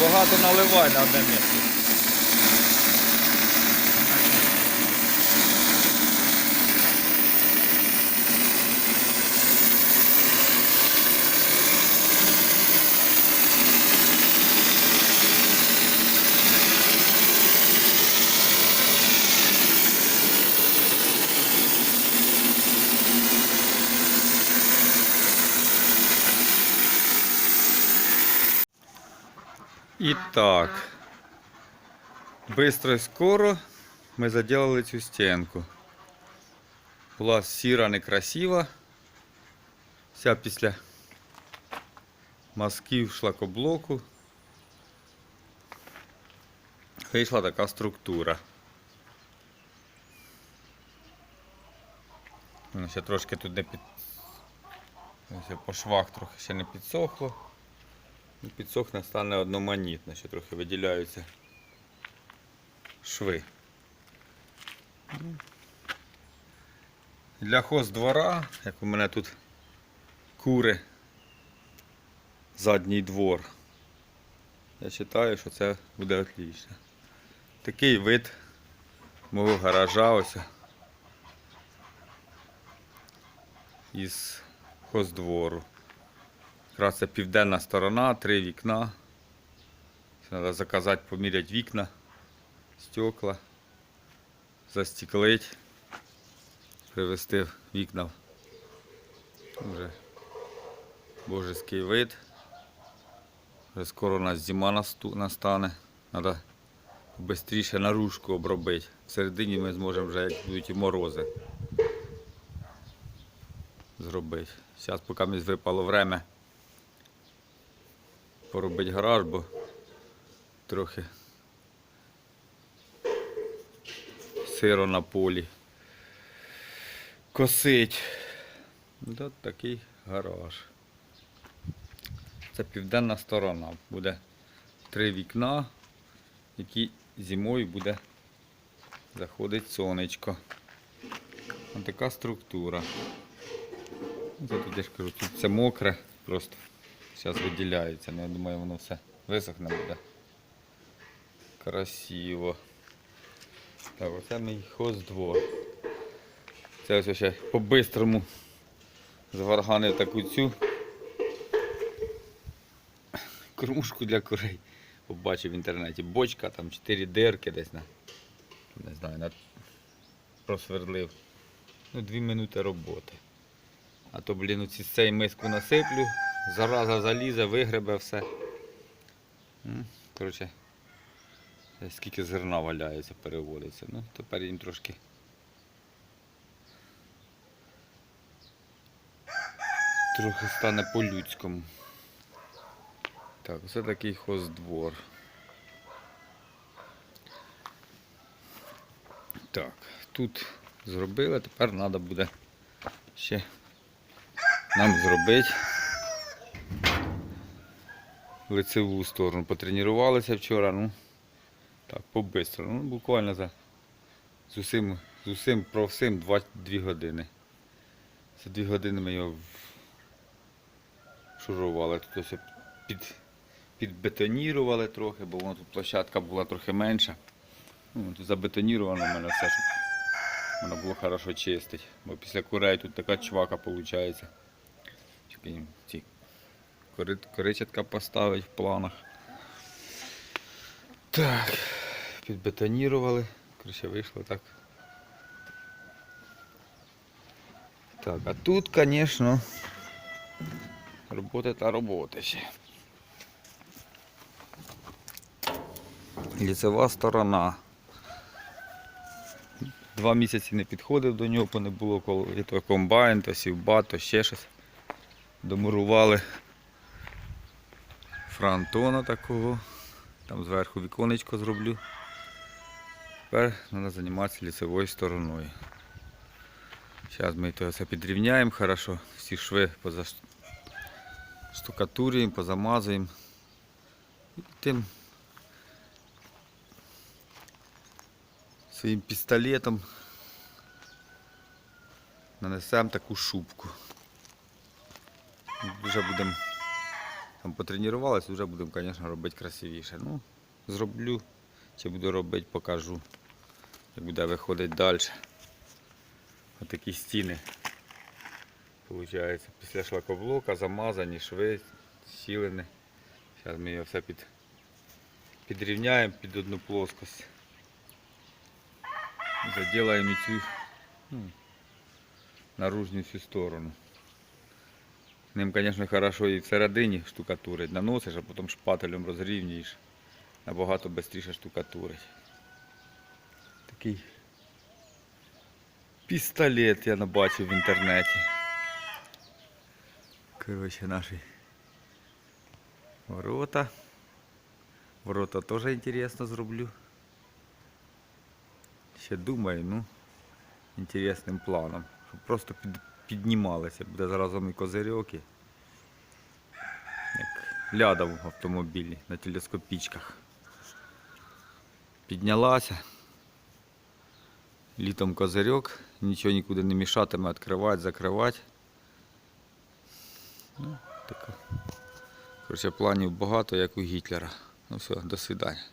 Багато наливай на одне місце. Итак, быстро и скоро ми заделали цю стінку. Була сіра некрасива. Вся після мазків шлакоблоку. Вийшла така структура. Ще трошки тут не під... По швах трохи ще не підсохло. Ну, Підсохне стане одноманітно, ще трохи виділяються шви. Для хоздвора, як у мене тут кури, задній двор. Я вважаю, що це буде отлично. Такий вид мого гаража ось із хоздвору. Якраз це південна сторона, три вікна. Треба заказати, поміряти вікна, стекла, застеклить, привезти вікна. Вже божеський вид. Вже скоро у нас зима настане. Треба швидше наружку обробити. Всередині ми зможемо вже, як будуть і морози, зробити. Зараз, поки ми випало время поробити гараж, бо трохи сиро на полі. Косить. Ось такий гараж. Це південна сторона. Буде три вікна, які зимою буде заходить сонечко. Ось така структура. Це тут я ж кажу, тут все мокре, просто зараз виділяється. Ну, я думаю, воно все висохне буде. Красиво. Так, оце мій хоздвор. Це ось ще по-бистрому зварганив таку цю кружку для курей. Побачив в інтернеті. Бочка, там 4 дирки десь на. Не знаю, на просверлив. Ну, 2 минути роботи. А то, блін, оці цієї миску насиплю, зараза залізе, вигребе все. Коротше, скільки зерна валяється, переводиться. Ну, тепер їм трошки. Трохи стане по-людському. Так, ось такий хоздвор. Так, тут зробили, тепер треба буде ще нам зробити лицеву сторону. Потренувалися вчора, ну так, по-бистрому. Ну, буквально за з усім, з усім про всім 2, 2 години. За 2 години ми його шурували. Тут ось під, підбетонірували трохи, бо воно тут площадка була трохи менша. Ну, тут забетоніровано в мене все, щоб воно було хорошо чистить. Бо після курей тут така чвака виходить. Ці коричатка поставить в планах. Так, підбетонірували. Короче, вийшло так. Так, а тут, звісно, робота та робота ще. Ліцева сторона. Два місяці не підходив до нього, бо не було коли то комбайн, то сівба, то ще щось. Домурували фронтона такого. Там зверху віконечко зроблю. Тепер треба займатися лісовою стороною. Зараз ми це все підрівняємо хорошо, всі шви позаштукатурюємо, позамазуємо. І тим своїм пістолетом нанесемо таку шубку. Вже будемо Потренувалися, вже будемо, звісно, робити красивіше. Ну, зроблю, чи буду робити, покажу. Як буде виходити далі. Отакі стіни. Получається, після шлакоблока замазані шви, щілини. Зараз ми його все під, підрівняємо під одну плоскость. Заділаємо цю ну, наружню цю сторону. Ним, звісно, хорошо і всередині штукатурить. Наносиш, а потім шпателем розрівнюєш. Набагато швидше штукатурить. Такий пістолет я набачив в інтернеті. Коротше, наші ворота. Ворота теж інтересно зроблю. Ще думаю, ну, інтересним планом. Просто під, піднімалися. Буде зразу і козирьок. і Як ляда в автомобілі на телескопічках. Піднялася. Літом козирьок, нічого нікуди не мішатиме, відкривати, закривати. Ну. Коротше, планів багато, як у Гітлера. Ну все, до свидання.